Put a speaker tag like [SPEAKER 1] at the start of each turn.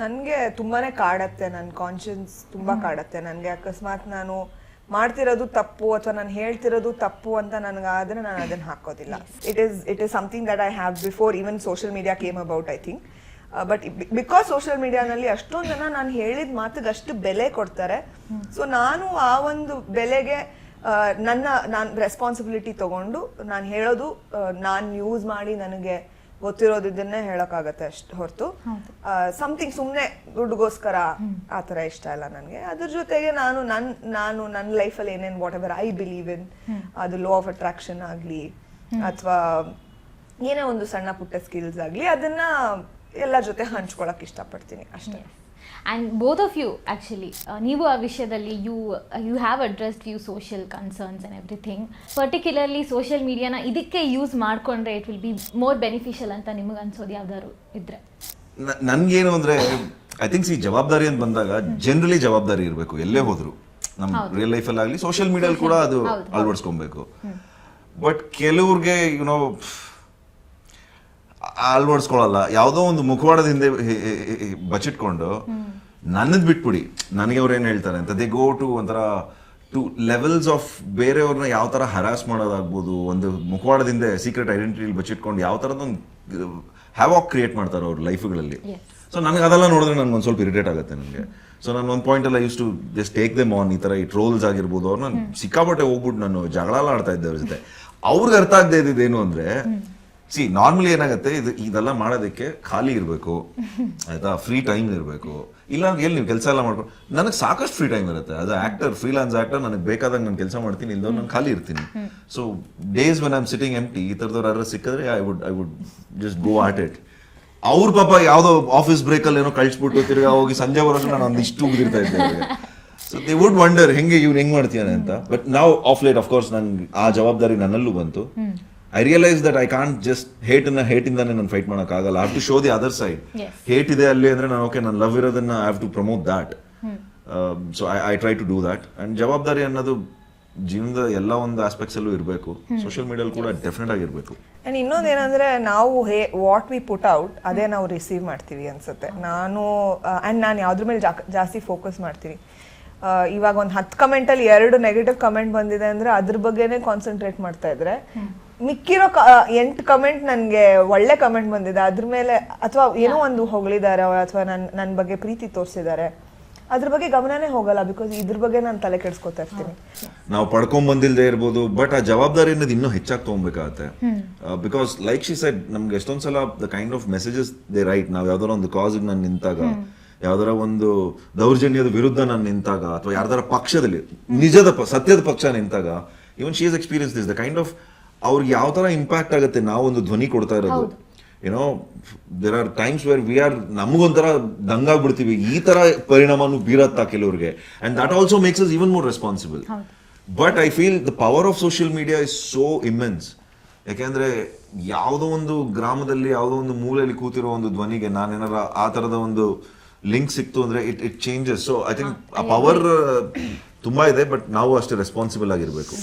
[SPEAKER 1] ನನಗೆ ತುಂಬಾನೇ ಕಾಡತ್ತೆ ನನ್ನ ಕಾನ್ಷಿಯನ್ಸ್ ತುಂಬಾ ಕಾಡತ್ತೆ. ನನಗೆ ಅಕಸ್ಮಾತ್ ನಾನು ಮಾಡ್ತಿರೋದು ತಪ್ಪು ಅಥವಾ ನಾನು ಹೇಳ್ತಿರೋದು ತಪ್ಪು ಅಂತ ನನಗಾದ್ರೆ ನಾನು ಅದನ್ನು ಹಾಕೋದಿಲ್ಲ. It is it is something that I have before even social media came about I think but because social ಮೀಡಿಯಾನಲ್ಲಿ ಅಷ್ಟೊಂದು ಜನ ನಾನು ಹೇಳಿದ ಮಾತಿಗೆ ಅಷ್ಟು ಬೆಲೆ ಕೊಡ್ತಾರೆ. ಸೊ ನಾನು ಆ ಒಂದು ಬೆಲೆಗೆ ನನ್ನ ನಾನು ರೆಸ್ಪಾನ್ಸಿಬಿಲಿಟಿ ತಗೊಂಡು ನಾನು ಹೇಳೋದು ನಾನು ಯೂಸ್ ಮಾಡಿ ನನಗೆ ಗೊತ್ತಿರೋದಿದ್ದನ್ನೇ ಹೇಳೋಕ್ಕಾಗತ್ತೆ ಅಷ್ಟು ಹೊರತು. ಸಮಥಿಂಗ್ ಸುಮ್ಮನೆ ದುಡ್ಡುಗೋಸ್ಕರ ಆ ಥರ ಇಷ್ಟ ಇಲ್ಲ ನನಗೆ. ಅದ್ರ ಜೊತೆಗೆ ನಾನು ನನ್ನ ನಾನು ನನ್ನ ಲೈಫಲ್ಲಿ ಏನೇನು whatever I believe in ಅದು ಲೋ ಆಫ್ ಅಟ್ರಾಕ್ಷನ್ ಆಗಲಿ ಅಥವಾ ಏನೇ ಒಂದು ಸಣ್ಣ ಪುಟ್ಟ ಸ್ಕಿಲ್ಸ್ ಆಗಲಿ ಅದನ್ನ ಎಲ್ಲ ಜೊತೆ ಹಂಚ್ಕೊಳಕ್ ಇಷ್ಟಪಡ್ತೀನಿ ಅಷ್ಟೇ.
[SPEAKER 2] And both of you actually ನೀವು ಆ ವಿಷಯದಲ್ಲಿ you you have addressed you social concerns and everything particularly social ಮೀಡಿಯಾನ ಇದಕ್ಕೆ ಯೂಸ್ ಮಾಡಿಕೊಂಡ್ರೆ it will be more beneficial ಅಂತ ನಿಮಗೆ ಅನ್ಸೋದು ಯಾವ್ದಾದ್ರು ಇದ್ರೆ.
[SPEAKER 3] ನನಗೇನು ಅಂದರೆ ಐ ಥಿಂಕ್ಸ್ ಈ ಜವಾಬ್ದಾರಿ ಅಂತ ಬಂದಾಗ ಜನರಲಿ ಜವಾಬ್ದಾರಿ ಇರಬೇಕು ಎಲ್ಲೇ ಹೋದ್ರು. ನಮ್ಮ ರಿಯಲ್ ಲೈಫಲ್ಲಿ ಆಗಲಿ ಸೋಷಿಯಲ್ ಮೀಡಿಯಲ್ಲಿ ಕೂಡ ಅದು ಅಳವಡಿಸ್ಕೊಬೇಕು. ಬಟ್ ಕೆಲವ್ರಿಗೆ ಯುನೋ ಅಳವಡಿಸ್ಕೊಳ್ಳಲ್ಲ ಯಾವುದೋ ಒಂದು ಮುಖವಾಡದಿಂದ ಬಚ್ಚಿಟ್ಕೊಂಡು ನನ್ನದ್ ಬಿಟ್ಬಿಡಿ. ನನಗೆ ಅವ್ರು ಏನು ಹೇಳ್ತಾರೆ ಅಂತ ದೇ ಗೋ ಟು ಒಂಥರ ಟು ಲೆವೆಲ್ಸ್ ಆಫ್ ಬೇರೆಯವ್ರನ್ನ ಯಾವ ಥರ ಹರಾಸ್ ಮಾಡೋದಾಗ್ಬೋದು ಒಂದು ಮುಖವಾಡದಿಂದ ಸೀಕ್ರೆಟ್ ಐಡೆಂಟಿಟಿಲಿ ಬಚ್ಚಿಟ್ಕೊಂಡು ಯಾವ ಥರದೊಂದು ಹ್ಯಾವಾಕ್ ಕ್ರಿಯೇಟ್ ಮಾಡ್ತಾರೆ ಅವ್ರ ಲೈಫ್ಗಳಲ್ಲಿ ಸೊ ನನಗೆ ಅದೆಲ್ಲ ನೋಡಿದ್ರೆ ನನಗೆ ಒಂದು ಸ್ವಲ್ಪ ಇರಿಟೇಟ್ ಆಗುತ್ತೆ ನನಗೆ ಸೊ ನಾನು ಒಂದು ಪಾಯಿಂಟ್ ಎಲ್ಲ use to just take them on ಈ ಥರ ಈ ಟ್ರೋಲ್ಸ್ ಆಗಿರ್ಬೋದು ಅವ್ರು ನಾನು ಸಿಕ್ಕಾಪಟ್ಟೆ ಹೋಗ್ಬಿಟ್ಟು ನಾನು ಜಗಳ ಆಡ್ತಾ ಇದ್ದೆ ಅವ್ರ ಜೊತೆ. ಅವ್ರಿಗೆ ಅರ್ಥ ಆಗದೆ ಇದ್ದಿದ್ದೇನು ಅಂದ್ರೆ ಸಿ ನಾರ್ಮಲಿ ಏನಾಗುತ್ತೆ ಇದು ಇದೆಲ್ಲ ಮಾಡೋದಕ್ಕೆ ಖಾಲಿ ಇರಬೇಕು ಆಯ್ತಾ? ಫ್ರೀ ಟೈಮ್ ಇರಬೇಕು. ಇಲ್ಲ ಎಲ್ಲಿ ನೀವು ಕೆಲಸ ಎಲ್ಲ ಮಾಡ್ಕೊಂಡು ನನಗೆ ಸಾಕಷ್ಟು ಫ್ರೀ ಟೈಮ್ ಇರುತ್ತೆ. ಅದು ಆಕ್ಟರ್ ಫ್ರೀಲಾನ್ಸ್ ಆಕ್ಟರ್ ನನಗೆ ಬೇಕಾದಾಗ ನಾನು ಕೆಲಸ ಮಾಡ್ತೀನಿ ಇಲ್ಲದೋ ನಾನು ಖಾಲಿ ಇರ್ತೀನಿ. So days when I'm sitting empty ಈ ಥರದವ್ರು ಯಾರು ಸಿಕ್ಕಿದ್ರೆ I would I would just go at it ಅವ್ರ ಪಾಪ ಯಾವ್ದೋ ಆಫೀಸ್ ಬ್ರೇಕ್ ಅಲ್ಲಿ ಏನೋ ಕಳಿಸ್ಬಿಟ್ಟು ತಿರ್ಗಾ ಹೋಗಿ ಸಂಜೆ ಬರೋಷ್ಟು ನಾನು ಒಂದಿಷ್ಟು ಉಗಿದಿರ್ತಾ ಇದ್ದೆ ಸೊ ದೇ ವುಡ್ ವಂಡರ್ ಹೆಂಗೆ ಇವ್ನು ಹೆಂಗೆ ಮಾಡ್ತೀಯಾನೆ? ಅಂತ. ಬಟ್ ನಾವು ಆಫ್ ಲೈಟ್ ಆಫ್ ಕೋರ್ಸ್ ನನ್ಗೆ ಆ ಜವಾಬ್ದಾರಿ ನನ್ನಲ್ಲೂ ಬಂತು. I realise that I can't just hate ಅನ್ನ ಹೇಟ್ ಇಂದಾನೆ ನಾನು ಫೈಟ್ ಮಾಡಕ್ ಆಗಲ್ಲ have to show the other side
[SPEAKER 2] Yes.
[SPEAKER 3] Hate ಇದೆ ಅಲ್ಲಿ ಅಂದ್ರೆ ನಾನು ಓಕೆ ನಾನು ಲವ್ ಇರೋದನ್ನ I have to promote that so I I try to do that and ಜವಾಬ್ದಾರಿ ಅನ್ನೋದು ಜೀವನದ ಎಲ್ಲ ಒಂದು ಆಸ್ಪೆಕ್ಟ್ಸ್ ಅಲ್ಲೂ ಇರಬೇಕು. ಸೋಷಿಯಲ್ ಮೀಡಿಯಲ್ಲಿ ಕೂಡ ಡೆಫಿನೆಟ್ ಆಗಿರಬೇಕು.
[SPEAKER 1] ಅಂಡ್ ಇನ್ನೊಂದು ಏನಂದ್ರೆ ನಾವು hey what we put out ಅದೇ ನಾವು ರಿಸೀವ್ ಮಾಡ್ತೀವಿ ಅನ್ಸುತ್ತೆ. ನಾನು ಅಂಡ್ ನಾನು ಯಾವ್ದ್ರ ಮೇಲೆ ಜಾ- ಜಾಸ್ತಿ ಫೋಕಸ್ ಮಾಡ್ತೀನಿ. ಇವಾಗ ಒಂದು ಹತ್ತು ಕಮೆಂಟ್ ಅಲ್ಲಿ ಎರಡು ನೆಗೆಟಿವ್ ಕಮೆಂಟ್ ಬಂದಿದೆ ಅಂದ್ರೆ ಅದ್ರ ಬಗ್ಗೆನೇ ಕಾನ್ಸಂಟ್ರೇಟ್ ಮಾಡ್ತಾ ಇದ್ರೆ ಮಿಕ್ಕಿರೋ ಎಂಟು ಕಮೆಂಟ್ ನನಗೆ ಒಳ್ಳೆ ಕಮೆಂಟ್ ಬಂದಿದೆ. ಅದ್ರ ಮೇಲೆ ಅಥವಾ ಏನೋ ಒಂದು ಹೊಗಳಿದ್ದಾರೆ ಅಥವಾ ನನ್ ನನ್ನ ಬಗ್ಗೆ ಪ್ರೀತಿ ತೋರಿಸಿದ್ದಾರೆ ಅದ್ರ ಬಗ್ಗೆ ಗಮನನೇ ಹೋಗಲ್ಲ ಬಿಕಾಸ್ ಇದ್ರ ಬಗ್ಗೆ ನಾನು ತಲೆ ಕೆಡ್ಸ್ಕೊತಾ ಇರ್ತೀನಿ.
[SPEAKER 3] ನಾವು ಪಡ್ಕೊಂಡ್ ಬಂದಿಲ್ದೇ ಇರ್ಬೋದು ಬಟ್ ಆ ಜವಾಬ್ದಾರಿ ಅನ್ನೋದು ಇನ್ನೂ ಹೆಚ್ಚಾಗಿ ತಗೊಬೇಕಾಗತ್ತೆ. ಬಿಕಾಸ್ ಲೈಕ್ ಶಿ ಸೈಡ್ ನಮ್ಗೆ ಎಷ್ಟೊಂದ್ ಸಲ the kind of messages they write ನಾವ್ ಯಾವ್ದಾರ ಒಂದು ಕಾಸ್ ನಾನು ನಿಂತಾಗ ಯಾವ್ದಾರ ಒಂದು ದೌರ್ಜನ್ಯದ ವಿರುದ್ಧ ನಾನು ನಿಂತಾಗ ಅಥವಾ ಯಾರ್ದಾರ ಪಕ್ಷದಲ್ಲಿ ನಿಜದ ಸತ್ಯದ ಪಕ್ಷ ನಿಂತಾಗ even she is experience this the kind of ಅವ್ರಿಗೆ ಯಾವ ತರ ಇಂಪ್ಯಾಕ್ಟ್ ಆಗುತ್ತೆ ನಾವು ಒಂದು ಧ್ವನಿ ಕೊಡ್ತಾ ಇರೋದು. ಏನೋ there are times where we are ನಮಗೊಂಥರ ದಂಗಾಗ್ಬಿಡ್ತೀವಿ ಈ ತರ ಪರಿಣಾಮನು ಬೀರತ್ತಾ ಕೆಲವ್ರಿಗೆ. And that also makes us even more responsible but I feel the power of social media is so immense ಯಾಕೆಂದ್ರೆ ಯಾವುದೋ ಒಂದು ಗ್ರಾಮದಲ್ಲಿ ಯಾವುದೋ ಒಂದು ಮೂಲೆಯಲ್ಲಿ ಕೂತಿರೋ ಒಂದು ಧ್ವನಿಗೆ ನಾನೇನಾರ ಆ ತರದ ಒಂದು ಲಿಂಕ್ ಸಿಕ್ತು ಅಂದ್ರೆ it it changes so I think ಆ ಪವರ್ ತುಂಬಾ ಇದೆ ಬಟ್ ನಾವು ಅಷ್ಟೇ ರೆಸ್ಪಾನ್ಸಿಬಲ್ ಆಗಿರ್ಬೇಕು.